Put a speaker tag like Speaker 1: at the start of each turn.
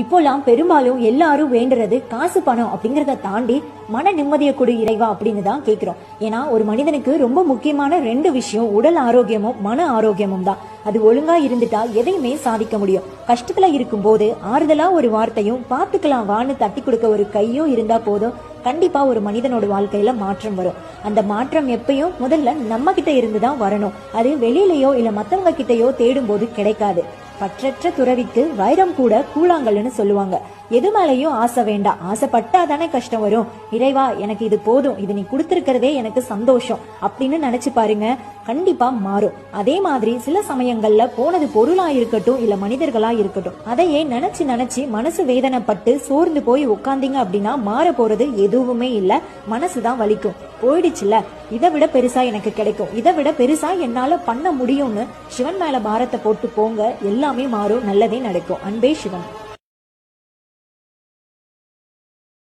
Speaker 1: இப்போலாம் பெரும்பாலும் எல்லாரும் வேண்டுறது காசு பணம் அப்படிங்கறத தாண்டி மன நிம்மதியை கொடு இறைவா அப்படின்னு தான் கேக்குறோம். ஏன்னா ஒரு மனிதனுக்கு ரொம்ப முக்கியமான ரெண்டு விஷயம் உடல் ஆரோக்கியமும் மன ஆரோக்கியமும் தான். அது ஒழுங்கா இருந்துட்டா எதையுமே சாதிக்க முடியும். கஷ்டத்துல இருக்கும் போது ஆறுதலா ஒரு வார்த்தையும் பாத்துக்கலாம் வான்னு தட்டி கொடுக்க ஒரு கையும் இருந்தா போதும். கண்டிப்பா ஒரு மனிதனோட வாழ்க்கையில மாற்றம் வரும். அந்த மாற்றம் எப்பயும் முதல்ல நம்ம கிட்ட இருந்து தான் வரணும். அது வெளியிலயோ இல்ல மத்தவங்க கிட்டயோ தேடும் போது கிடைக்காது. பற்றற்ற துறவிக்கு வைரம் கூட கூழாங்கல்னு சொல்லுவாங்க. எது மேலயும் ஆசை வேண்டாம். ஆசைப்பட்டா தானே கஷ்டம் வரும். இறைவா எனக்கு இது போதும். இது நீ கொடுத்துருக்கிறதே எனக்கு சந்தோஷம். அப்படின்னு நினைச்சு பாருங்க. கண்டிப்பா மாறும். அதே மாதிரி சில சமயங்கள்ல போனது பொருளா இருக்கட்டும் இல்ல மனிதர்களா இருக்கட்டும் அதையே நினைச்சு நினைச்சு மனசு வேதனைப்பட்டு சோர்ந்து போய் உட்காந்தீங்க அப்படின்னா மாற போறது எதுவுமே இல்ல. மனசுதான் வலிக்கும். போயிடுச்சுல இதை விட பெருசா எனக்கு கிடைக்கும். இதை விட பெருசா என்னால பண்ண முடியும்னு சிவன் மேல பாரத்தை போட்டு போங்க. எல்லாமே மாறும். நல்லதே நடக்கும். அன்பே சிவன்.